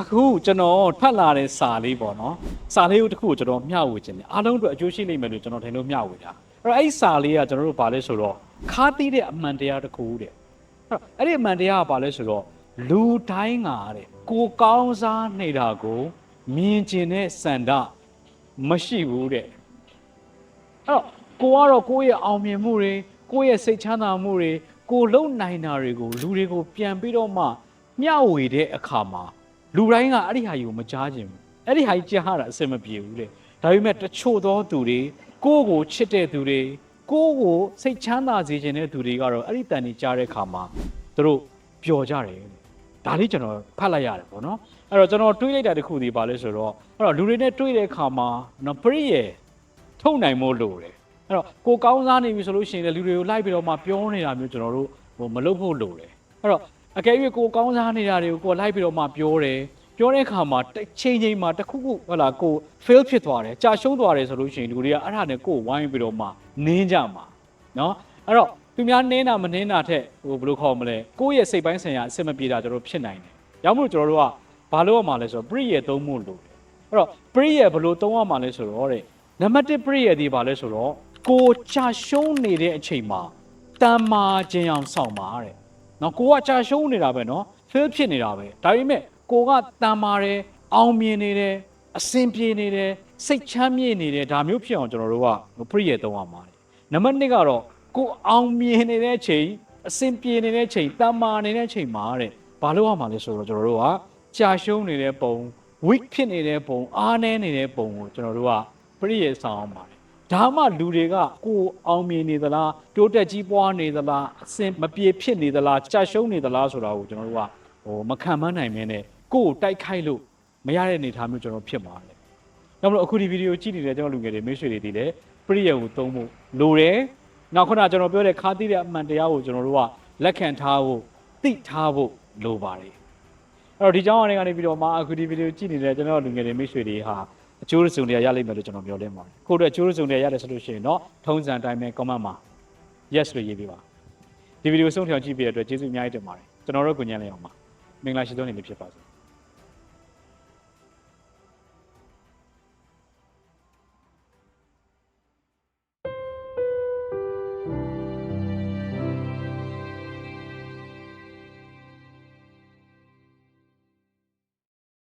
အခုကျွန်တော်ဖတ်လာတဲ့စာလေးပေါ့နော်စာလေးကိုတစ်ခုကိုကျွန်တော်မျှဝေခြင်းတယ်အားလုံးအတွက်အကျိုးရှိလိမ့်မယ်လို့ကျွန်တော်ထင်လို့မျှဝေတာအဲ့တော့အဲ့ဒီစာလေးကကျွန်တော်တို့ဗာလဲဆိုတော့ခါတီးတဲ့အမှန်တရားတစ်ခုတဲ့အဲ့တော့အဲ့ဒီအမှန်တရားကဗာလဲဆိုတော့လူတိုင်းကတဲ့ကိုကောင်းစားနေတာကိုမြင်ကျင်တဲ့စန္ဒမရှိဘူးတဲ့အဲ့တော့ကိုကတော့ကိုယ့်ရဲ့အောင်မြင်မှုတွေကိုယ့်ရဲ့စိတ်ချမ်းသာမှုတွေကိုလုံနိုင်တာတွေကိုလူတွေကိုပြန်ပြီးတော့မှမျှဝေတဲ့အခါမှာ လူတိုင်းကအဲ့ဒီဟာကြီးကိုမကြားခြင်းဘူးအဲ့ဒီဟာကြီးကြားတာအဆင်မပြေဘူးတဲ့ဒါပေမဲ့တချို့သောသူတွေကိုယ့်ကိုချစ်တဲ့သူတွေကိုယ့်ကိုစိတ်ချမ်းသာစေခြင်းတဲ့သူတွေကတော့အဲ့ဒီတန်ကြီးကြားတဲ့အခါမှာသူတို့ပျော်ကြတယ်ဒါလေးကျွန်တော်ဖတ်လိုက်ရတယ်ပေါ့နော်အဲ့တော့ကျွန်တော်တွေးလိုက်တာတစ်ခုဒီပါလဲဆိုတော့အဲ့တော့လူတွေနဲ့တွေးတဲ့အခါမှာနော်ပရိယေထုတ်နိုင်မို့လို့တယ်အဲ့တော့ကိုကောင်းစားနေပြီဆိုလို့ရှိရင်လည်းလူတွေကိုလိုက်ပြီးတော့မှပြောနေတာမျိုးကျွန်တော်တို့ဟိုမလုပ်ဖို့လိုတယ်အဲ့တော့ အကယ်၍ကိုကောင်းစားနေတာတွေကိုကိုလိုက်ပြီးတော့မှပြောတယ်ပြောတဲ့အခါမှာတစ်ချိန်ချိန်မှာတစ်ခုခုဟုတ်လားကို fail ဖြစ်သွားတယ်ကြာရှုံးသွားတယ်ဆိုလို့ရှိရင်လူတွေကအဲ့ဒါနဲ့ကိုဝိုင်းပြီးတော့မှနင်းကြမှာเนาะအဲ့တော့သူများနင်းတာမနင်းတာထက်ဟိုဘယ်လိုခေါ်မလဲကိုယ့်ရဲ့စိတ်ပိုင်းဆိုင်ရာအဆင်မပြေတာကျွန်တော်တို့ဖြစ်နိုင်တယ်။ရောက်မို့ကျွန်တော်တို့ကဘာလို့ရမှာလဲဆိုတော့ pre ရဲ့သုံးမှုလို့တယ်။အဲ့တော့ pre ရဲ့ဘယ်လိုသုံးရမှာလဲဆိုတော့တဲ့ နံပါတ်1 pre ရဲ့ဒီပါလဲဆိုတော့ကိုကြာရှုံးနေတဲ့အချိန်မှာတမ်းမာခြင်းအောင်ဆောင်ပါတဲ့။ နော်ကိုကကြာရှုံးနေတာပဲနော် fail ဖြစ်နေတာပဲ။ဒါပေမဲ့ကိုကတမ်းမာတယ်အောင်မြင်နေတယ်အဆင်ပြေနေတယ်စိတ်ချမ်းမြေ့နေတယ်ဒါမျိုးဖြစ်အောင်ကျွန်တော်တို့က pre ရဲ့သုံးရမှာတယ်။နံပါတ်2ကတော့ကိုအောင်မြင်နေတဲ့အချိန်အဆင်ပြေနေတဲ့အချိန်တမ်းမာနေတဲ့အချိန်မှာတဲ့ဘာလို့ရမှာလဲဆိုတော့ကျွန်တော်တို့ကကြာရှုံးနေတဲ့ပုံ weak ဖြစ်နေတဲ့ပုံအားနည်းနေတဲ့ပုံကိုကျွန်တော်တို့ကပြည့်ရဲ့ဆောင်အောင်ပါတယ် ဒါမှလူတွေကကိုယ်အောင်မြင်နေသလားတိုးတက်ကြီးပွားနေသလားအစင်မပြေဖြစ်နေသလားကြာရှုံးနေသလားဆိုတာကိုကျွန်တော်တို့ကဟိုမခံမနိုင်မင်းနဲ့ကိုယ်ကိုတိုက်ခိုက်လို့မရတဲ့အနေအထားမျိုးကျွန်တော်ဖြစ်မှာလေ။ဒါမလို့အခုဒီဗီဒီယိုကြည့်နေတဲ့ကျွန်တော်လူငယ်တွေမိတ်ဆွေတွေဒီလေပြည့်ရဲ့ကိုသုံးဖို့လိုတယ်။နောက်ခုနကျွန်တော်ပြောတဲ့ခါတိတဲ့အမှန်တရားကိုကျွန်တော်တို့ကလက်ခံထားဖို့သိထားဖို့လိုပါတယ်။အဲ့တော့ဒီကြောင်းအနေကနေပြီးတော့မှအခုဒီဗီဒီယိုကြည့်နေတဲ့ကျွန်တော်လူငယ်တွေမိတ်ဆွေတွေဟာ အကျိုးရစုံတွေရလိမ့်မယ်လို့ကျွန်တော်ပြောလင်းပါတယ်။ကိုယ့်အတွက်အကျိုးရစုံတွေရတယ်ဆိုလို့ရှိရင်တော့ထုံးစံအတိုင်းပဲ comment မှာ yes လို့ရေးပေးပါ။ဒီဗီဒီယိုဆုံးဖြောင်ကြည့်ပြတဲ့အတွက်ကျေးဇူးအများကြီးတင်ပါတယ်။ကျွန်တော်တို့ကိုညံ့လေးအောင်ပါ။မင်္ဂလာရှိသောနေ့လေးဖြစ်ပါစေ။